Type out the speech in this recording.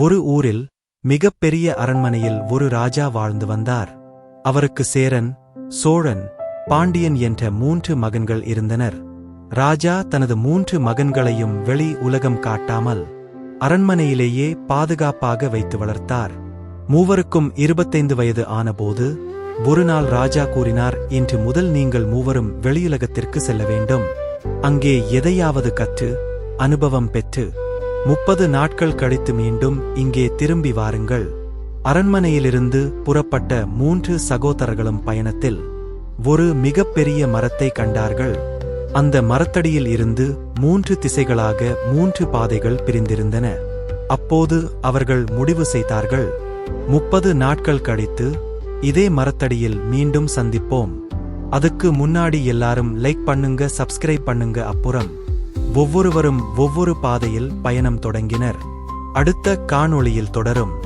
ஒரு ஊரில் மிகப்பெரிய அரண்மனையில் ஒரு ராஜா வாழ்ந்து வந்தார். அவருக்கு சேரன் சோழன் பாண்டியன் என்ற மூன்று மகன்கள் இருந்தனர். ராஜா தனது மூன்று மகன்களையும் வெளி உலகம் காட்டாமல் அரண்மனையிலேயே பாதுகாப்பாக வைத்து வளர்த்தார். மூவருக்கும் இருபத்தைந்து வயது ஆனபோது ஒரு நாள் ராஜா கூறினார் இன்று முதல் நீங்கள் மூவரும் வெளியுலகத்திற்கு செல்ல வேண்டும். அங்கே எதையாவது கற்று அனுபவம் பெற்று முப்பது நாட்கள் கழித்து மீண்டும் இங்கே திரும்பி வாருங்கள். அரண்மனையிலிருந்து புறப்பட்ட மூன்று சகோதரர்களும் பயணத்தில் ஒரு மிகப்பெரிய மரத்தை கண்டார்கள். அந்த மரத்தடியில் இருந்து மூன்று திசைகளாக மூன்று பாதைகள் பிரிந்திருந்தன. அப்போது அவர்கள் முடிவு செய்தார்கள் முப்பது நாட்கள் கழித்து இதே மரத்தடியில் மீண்டும் சந்திப்போம். அதுக்கு முன்னாடி எல்லாரும் லைக் பண்ணுங்க சப்ஸ்கிரைப் பண்ணுங்க அப்புறம். ஒவ்வொருவரும் ஒவ்வொரு பாதையில் பயணம் தொடங்கினர். அடுத்த காணொளியில் தொடரும்.